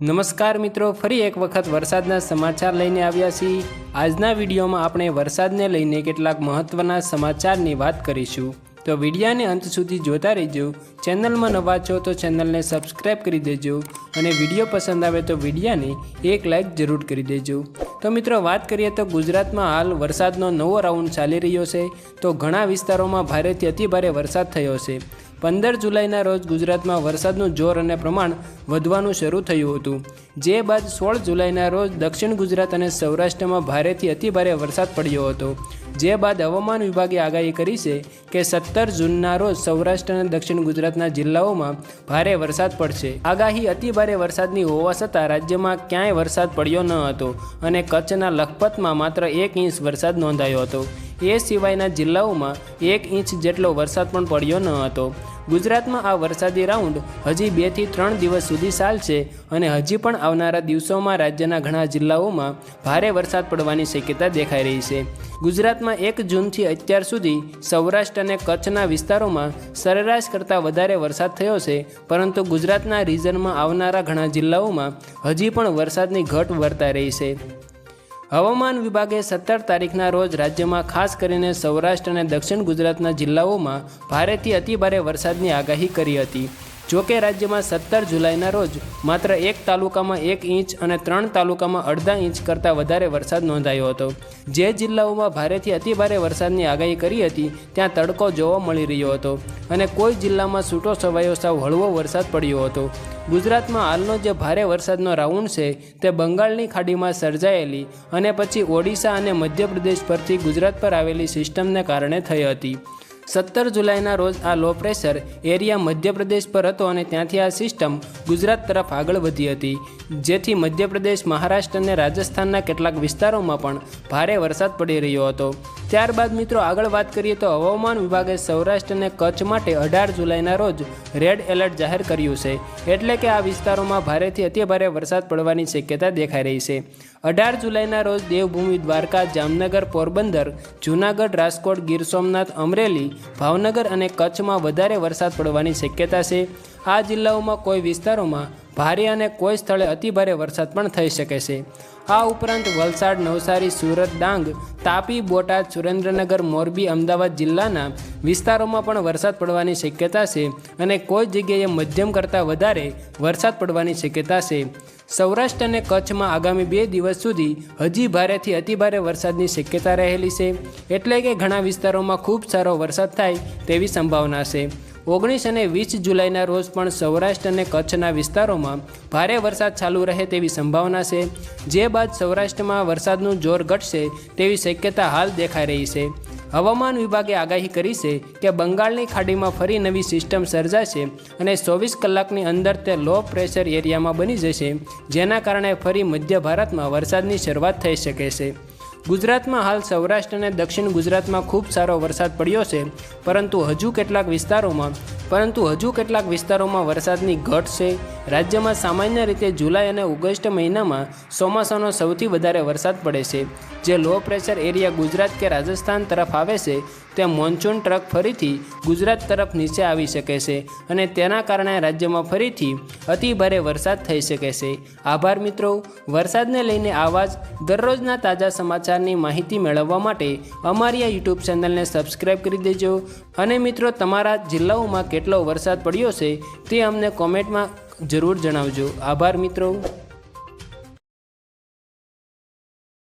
નમસ્કાર મિત્રો, ફરી એક વખત વરસાદના સમાચાર લઈને આવ્યા છીએ. આજના વિડીયોમાં આપણે વરસાદને લઈને કેટલાક મહત્ત્વના સમાચારની વાત કરીશું. તો વિડીયાને અંત સુધી જોતા રહેજો. ચેનલમાં નવા છો તો ચેનલને સબસ્ક્રાઈબ કરી દેજો અને વીડિયો પસંદ આવે તો વિડીયાને એક લાઇક જરૂર કરી દેજો. તો મિત્રો, વાત કરીએ તો ગુજરાતમાં હાલ વરસાદનો નવો રાઉન્ડ ચાલી રહ્યો છે. તો ઘણા વિસ્તારોમાં ભારેથી અતિભારે વરસાદ થયો છે. પંદર જુલાઈના રોજ ગુજરાતમાં વરસાદનું જોર અને પ્રમાણ વધવાનું શરૂ થયું હતું. જે બાદ સોળ જુલાઈના રોજ દક્ષિણ ગુજરાત અને સૌરાષ્ટ્રમાં ભારેથી અતિભારે વરસાદ પડ્યો હતો. જે બાદ હવામાન વિભાગે આગાહી કરી છે કે સત્તર જૂનના રોજ સૌરાષ્ટ્ર અને દક્ષિણ ગુજરાતના જિલ્લાઓમાં ભારે વરસાદ પડશે. આગાહી અતિભારે વરસાદની હોવા છતાં રાજ્યમાં ક્યાંય વરસાદ પડ્યો ન હતો અને કચ્છના લખપતમાં માત્ર એક ઇંચ વરસાદ નોંધાયો હતો. એ સિવાયના જિલ્લાઓમાં એક ઇંચ જેટલો વરસાદ પણ પડ્યો ન હતો. ગુજરાતમાં આ વરસાદી રાઉન્ડ હજી બેથી ત્રણ દિવસ સુધી ચાલશે અને હજી પણ આવનારા દિવસોમાં રાજ્યના ઘણા જિલ્લાઓમાં ભારે વરસાદ પડવાની શક્યતા દેખાઈ રહી છે. ગુજરાતમાં એક જૂનથી અત્યાર સુધી સૌરાષ્ટ્ર અને કચ્છના વિસ્તારોમાં સરેરાશ કરતાં વધારે વરસાદ થયો છે, પરંતુ ગુજરાતના રિજનમાં આવનારા ઘણા જિલ્લાઓમાં હજી પણ વરસાદની ઘટ વર્તાઈ રહી છે. હવામાન વિભાગે સત્તર તારીખના રોજ રાજ્યમાં ખાસ કરીને સૌરાષ્ટ્ર અને દક્ષિણ ગુજરાતના જિલ્લાઓમાં ભારેથી અતિભારે વરસાદની આગાહી કરી હતી. જોકે રાજ્યમાં સત્તર જુલાઈના રોજ માત્ર એક તાલુકામાં એક ઇંચ અને ત્રણ તાલુકામાં અડધા ઇંચ કરતાં વધારે વરસાદ નોંધાયો હતો. જે જિલ્લાઓમાં ભારેથી અતિભારે વરસાદની આગાહી કરી હતી, ત્યાં તડકો જોવા મળી રહ્યો હતો અને કોઈ જિલ્લામાં છૂટો છવાયો સાવ હળવો વરસાદ પડ્યો હતો. ગુજરાતમાં હાલનો જે ભારે વરસાદનો રાઉન્ડ છે, તે બંગાળની ખાડીમાં સર્જાયેલી અને પછી ઓડિશા અને મધ્યપ્રદેશ પરથી ગુજરાત પર આવેલી સિસ્ટમને કારણે થઈ હતી. સત્તર જુલાઈના રોજ આ લો પ્રેશર એરિયા મધ્યપ્રદેશ પર હતો અને ત્યાંથી આ સિસ્ટમ ગુજરાત તરફ આગળ વધી હતી. જેથી મધ્યપ્રદેશ, મહારાષ્ટ્ર અને રાજસ્થાનના કેટલાક વિસ્તારોમાં પણ ભારે વરસાદ પડી રહ્યો હતો. ત્યારબાદ મિત્રો આગળ વાત કરીએ તો હવામાન વિભાગે સૌરાષ્ટ્ર અને કચ્છ માટે અઢાર જુલાઈના રોજ રેડ એલર્ટ જાહેર કર્યું છે. એટલે કે આ વિસ્તારોમાં ભારેથી અતિભારે વરસાદ પડવાની શક્યતા દેખાઈ રહી છે. અઢાર જુલાઈના રોજ દેવભૂમિ, દ્વારકા, જામનગર, પોરબંદર, જૂનાગઢ, રાજકોટ, ગીર સોમનાથ, અમરેલી, ભાવનગર અને કચ્છમાં વધારે વરસાદ પડવાની શક્યતા છે. આ જિલ્લાઓમાં કોઈ વિસ્તારોમાં ભારે અને કોઈ સ્થળે અતિભારે વરસાદ પણ થઈ શકે છે. આ ઉપરાંત વલસાડ, નવસારી, સુરત, ડાંગ, તાપી, બોટાદ, સુરેન્દ્રનગર, મોરબી, અમદાવાદ જિલ્લાના વિસ્તારોમાં પણ વરસાદ પડવાની શક્યતા છે અને કોઈ જગ્યાએ મધ્યમ કરતાં વધારે વરસાદ પડવાની શક્યતા છે. સૌરાષ્ટ્ર અને કચ્છમાં આગામી બે દિવસ સુધી હજી ભારેથી અતિભારે વરસાદની શક્યતા રહેલી છે. એટલે કે ઘણા વિસ્તારોમાં ખૂબ સારો વરસાદ થાય તેવી સંભાવના છે. ઓગણીસ અને વીસ જુલાઈના રોજ પણ સૌરાષ્ટ્ર અને કચ્છના વિસ્તારોમાં ભારે વરસાદ ચાલુ રહે તેવી સંભાવના છે. જે બાદ સૌરાષ્ટ્રમાં વરસાદનું જોર ઘટશે તેવી શક્યતા હાલ દેખાઈ રહી છે. હવામાન વિભાગે આગાહી કરી છે કે બંગાળની ખાડીમાં ફરી નવી સિસ્ટમ સર્જાશે અને ચોવીસ કલાકની અંદર તે લો પ્રેશર એરિયામાં બની જશે, જેના કારણે ફરી મધ્ય ભારતમાં વરસાદની શરૂઆત થઈ શકે છે. ગુજરાતમાં હાલ સૌરાષ્ટ્ર અને દક્ષિણ ગુજરાતમાં ખૂબ સારો વરસાદ પડ્યો છે, પરંતુ હજુ કેટલાક વિસ્તારોમાં, પરંતુ હજુ કેટલાક વિસ્તારોમાં વરસાદની ઘટ છે. રાજ્યમાં સામાન્ય રીતે જુલાઈ અને ઓગસ્ટ મહિનામાં ચોમાસાનો સૌથી વધારે વરસાદ પડે છે. જે લો પ્રેશર એરિયા ગુજરાત કે રાજસ્થાન તરફ આવે છે તે મોન્સૂન ટ્રક ફરીથી ગુજરાત તરફ નીચે આવી શકે છે અને તેના કારણે રાજ્યમાં ફરીથી અતિભારે વરસાદ થઈ શકે છે. આભાર મિત્રો. વરસાદને લઈને આવા જ દરરોજના તાજા સમાચારની માહિતી મેળવવા માટે અમારી આ યુટ્યુબ ચેનલને સબસ્ક્રાઈબ કરી દેજો. અને મિત્રો, તમારા જિલ્લાઓમાં કેટલો વરસાદ પડ્યો છે તે અમને કોમેન્ટમાં જરૂર જણાવજો. આભાર મિત્રો.